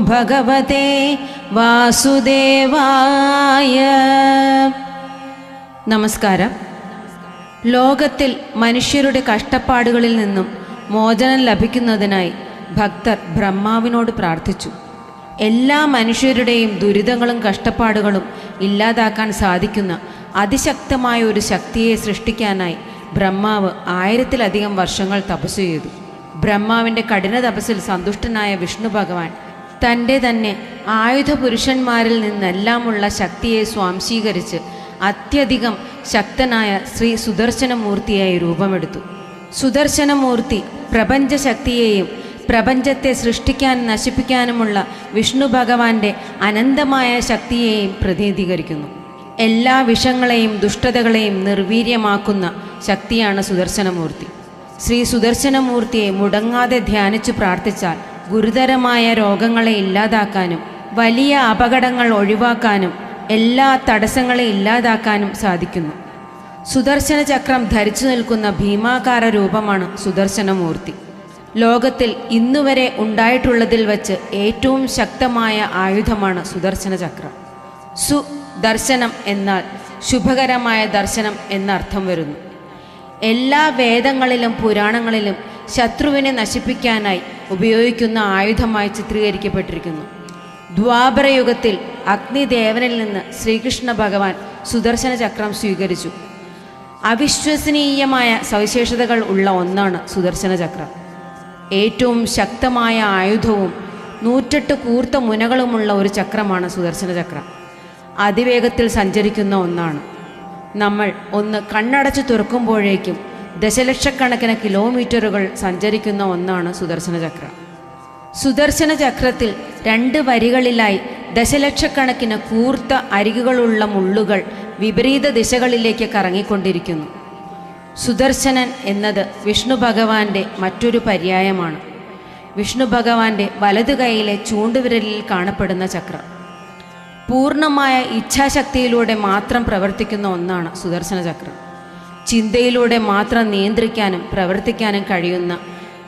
ഭഗവതേ വാസുദേവായ. നമസ്കാരം. ലോകത്തിൽ മനുഷ്യരുടെ കഷ്ടപ്പാടുകളിൽ നിന്നും മോചനം ലഭിക്കുന്നതിനായി ഭക്തർ ബ്രഹ്മാവിനോട് പ്രാർത്ഥിച്ചു. എല്ലാ മനുഷ്യരുടെയും ദുരിതങ്ങളും കഷ്ടപ്പാടുകളും ഇല്ലാതാക്കാൻ സാധിക്കുന്ന അതിശക്തമായ ഒരു ശക്തിയെ സൃഷ്ടിക്കാനായി ബ്രഹ്മാവ് ആയിരത്തിലധികം വർഷങ്ങൾ തപസ് ചെയ്തു. ബ്രഹ്മാവിന്റെ കഠിന തപസ്സിൽ സന്തുഷ്ടനായ വിഷ്ണു ഭഗവാൻ തന്റെ തന്നെ ആയുധ പുരുഷന്മാരിൽ നിന്നെല്ലാമുള്ള ശക്തിയെ സ്വാംശീകരിച്ച് അത്യധികം ശക്തനായ ശ്രീ സുദർശനമൂർത്തിയായി രൂപമെടുത്തു. സുദർശനമൂർത്തി പ്രപഞ്ചശക്തിയെയും പ്രപഞ്ചത്തെ സൃഷ്ടിക്കാനും നശിപ്പിക്കാനുമുള്ള വിഷ്ണു ഭഗവാന്റെ അനന്തമായ ശക്തിയെയും പ്രതിനിധീകരിക്കുന്നു. എല്ലാ വിഷങ്ങളെയും ദുഷ്ടതകളെയും നിർവീര്യമാക്കുന്ന ശക്തിയാണ് സുദർശനമൂർത്തി. ശ്രീ സുദർശനമൂർത്തിയെ മുടങ്ങാതെ ധ്യാനിച്ചു പ്രാർത്ഥിച്ചാൽ ഗുരുതരമായ രോഗങ്ങളെ ഇല്ലാതാക്കാനും വലിയ അപകടങ്ങൾ ഒഴിവാക്കാനും എല്ലാ തടസ്സങ്ങളെ ഇല്ലാതാക്കാനും സാധിക്കുന്നു. സുദർശന ചക്രം ധരിച്ചു നിൽക്കുന്ന ഭീമാകാര രൂപമാണ് സുദർശനമൂർത്തി. ലോകത്തിൽ ഇന്നുവരെ ഉണ്ടായിട്ടുള്ളതിൽ വച്ച് ഏറ്റവും ശക്തമായ ആയുധമാണ് സുദർശന ചക്രം. സുദർശനം എന്നാൽ ശുഭകരമായ ദർശനം എന്നർത്ഥം വരുന്നു. എല്ലാ വേദങ്ങളിലും പുരാണങ്ങളിലും ശത്രുവിനെ നശിപ്പിക്കാനായി ഉപയോഗിക്കുന്ന ആയുധമായി ചിത്രീകരിക്കപ്പെട്ടിരിക്കുന്നു. ദ്വാപരയുഗത്തിൽ അഗ്നിദേവനിൽ നിന്ന് ശ്രീകൃഷ്ണ ഭഗവാൻ സുദർശന ചക്രം സ്വീകരിച്ചു. അവിശ്വസനീയമായ സവിശേഷതകൾ ഉള്ള ഒന്നാണ് സുദർശന ചക്രം. ഏറ്റവും ശക്തമായ ആയുധവും നൂറ്റെട്ട് കൂർത്ത മുനകളുമുള്ള ഒരു ചക്രമാണ് സുദർശന ചക്രം. അതിവേഗത്തിൽ സഞ്ചരിക്കുന്ന ഒന്നാണ്. നമ്മൾ ഒന്ന് കണ്ണടച്ച് തുറക്കുമ്പോഴേക്കും ദശലക്ഷക്കണക്കിന് കിലോമീറ്ററുകൾ സഞ്ചരിക്കുന്ന ഒന്നാണ് സുദർശന ചക്രം. സുദർശന ചക്രത്തിൽ രണ്ട് വരികളിലായി ദശലക്ഷക്കണക്കിന് കൂർത്ത അരികുകളുള്ള മുള്ളുകൾ വിപരീത ദിശകളിലേക്ക് കറങ്ങിക്കൊണ്ടിരിക്കുന്നു. സുദർശനൻ എന്നത് വിഷ്ണു ഭഗവാന്റെ മറ്റൊരു പര്യായമാണ്. വിഷ്ണു ഭഗവാന്റെ വലതു കൈയിലെ ചൂണ്ടുവിരലിൽ കാണപ്പെടുന്ന ചക്രം. പൂർണമായ ഇച്ഛാശക്തിയിലൂടെ മാത്രം പ്രവർത്തിക്കുന്ന ഒന്നാണ് സുദർശന ചക്രം. ചിന്തയിലൂടെ മാത്രം നിയന്ത്രിക്കാനും പ്രവർത്തിക്കാനും കഴിയുന്ന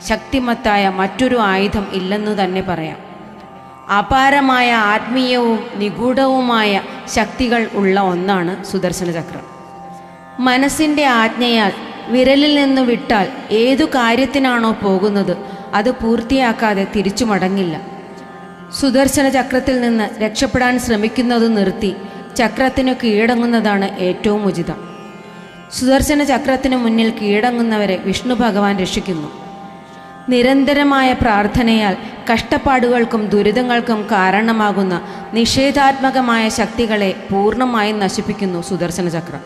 ശക്തിമത്തായ മറ്റൊരു ആയുധം ഇല്ലെന്ന് തന്നെ പറയാം. അപാരമായ ആത്മീയവും നിഗൂഢവുമായ ശക്തികൾ ഉള്ള ഒന്നാണ് സുദർശന ചക്രം. മനസ്സിന്റെ ആജ്ഞയാൽ വിരലിൽ നിന്ന് വിട്ടാൽ ഏതു കാര്യത്തിനാണോ പോകുന്നത് അത് പൂർത്തിയാക്കാതെ തിരിച്ചു മടങ്ങില്ല. സുദർശന ചക്രത്തിൽ നിന്ന് രക്ഷപ്പെടാൻ ശ്രമിക്കുന്നത് നിർത്തി ചക്രത്തിന് കീഴടങ്ങുന്നതാണ് ഏറ്റവും ഉചിതം. സുദർശന ചക്രത്തിന് മുന്നിൽ കീഴടങ്ങുന്നവരെ വിഷ്ണു ഭഗവാൻ രക്ഷിക്കുന്നു. നിരന്തരമായ പ്രാർത്ഥനയാൽ കഷ്ടപ്പാടുകൾക്കും ദുരിതങ്ങൾക്കും കാരണമാകുന്ന നിഷേധാത്മകമായ ശക്തികളെ പൂർണമായും നശിപ്പിക്കുന്നു സുദർശന ചക്രം.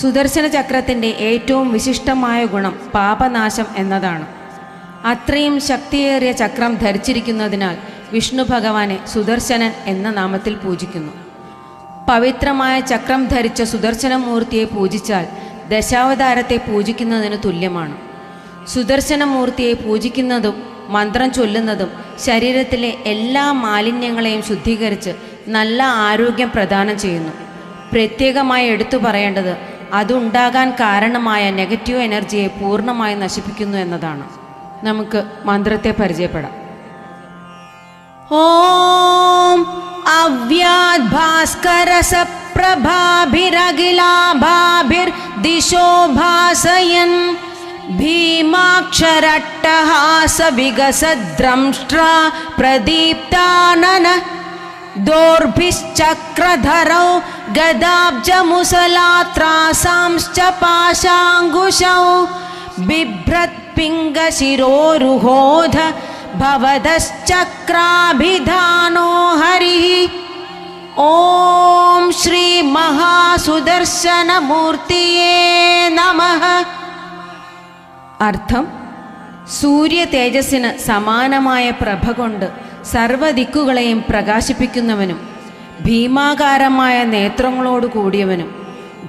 സുദർശന ചക്രത്തിന്റെ ഏറ്റവും വിശിഷ്ടമായ ഗുണം പാപനാശം എന്നതാണ്. അത്രയും ശക്തിയേറിയ ചക്രം ധരിച്ചിരിക്കുന്നതിനാൽ വിഷ്ണു ഭഗവാനെ സുദർശനൻ എന്ന നാമത്തിൽ പൂജിക്കുന്നു. പവിത്രമായ ചക്രം ധരിച്ച സുദർശന സുദർശനമൂർത്തിയെ പൂജിച്ചാൽ ദശാവതാരത്തെ പൂജിക്കുന്നതിന് തുല്യമാണ്. സുദർശന സുദർശനമൂർത്തിയെ പൂജിക്കുന്നതും മന്ത്രം ചൊല്ലുന്നതും ശരീരത്തിലെ എല്ലാ മാലിന്യങ്ങളെയും ശുദ്ധീകരിച്ച് നല്ല ആരോഗ്യം പ്രദാനം ചെയ്യുന്നു. പ്രത്യേകമായി എടുത്തു പറയേണ്ടത് അതുണ്ടാകാൻ കാരണമായ നെഗറ്റീവ് എനർജിയെ പൂർണമായി നശിപ്പിക്കുന്നു എന്നതാണ്. നമുക്ക് മന്ത്രത്തെ പരിചയപ്പെടാം ഓം അവ്യാത് ഭാസ്കര സപ്രഭാഭിരഖിലാഭാഭിർദിശോ ഭാസയൻ ഭീമാക്ഷരട്ടഹാസ വികസദ്രംഷ്ട്രാ പ്രദീപ്താനന दोर्भिश्चक्रधरौ गदाब्जमुसलात्रासांश्च पाशाङ्कुशौ बिभ्रत्पिङ्गशिरोरुहोध भवदश्चक्राभिधानो हरिः ॐ श्रीमहासुदर्शनमूर्तये नमः അർത്ഥം സൂര്യ തേജസ്സിന് സമാനമായ പ്രഭ കൊണ്ട് സർവദിക്കുകളെയും പ്രകാശിപ്പിക്കുന്നവനും ഭീമാകാരമായ നേത്രങ്ങളോട് കൂടിയവനും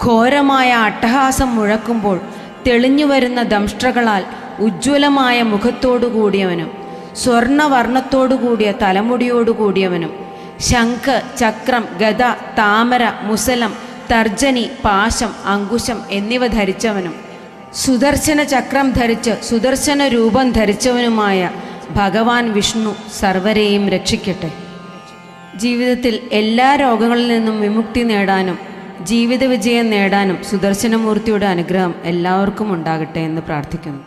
ഘോരമായ അട്ടഹാസം മുഴക്കുമ്പോൾ തെളിഞ്ഞു വരുന്ന ദംഷ്ട്രകളാൽ ഉജ്ജ്വലമായ മുഖത്തോടു കൂടിയവനും സ്വർണവർണത്തോടു കൂടിയ തലമുടിയോടു കൂടിയവനും ശംഖ് ചക്രം ഗത താമര മുസലം തർജനി പാശം അങ്കുശം എന്നിവ ധരിച്ചവനും സുദർശന ചക്രം ധരിച്ച് സുദർശന രൂപം ധരിച്ചവനുമായ ഭഗവാൻ വിഷ്ണു സർവരെയും രക്ഷിക്കട്ടെ. ജീവിതത്തിൽ എല്ലാ രോഗങ്ങളിൽ നിന്നും വിമുക്തി നേടാനും ജീവിത വിജയം നേടാനും സുദർശനമൂർത്തിയുടെ അനുഗ്രഹം എല്ലാവർക്കും ഉണ്ടാകട്ടെ എന്ന് പ്രാർത്ഥിക്കുന്നു.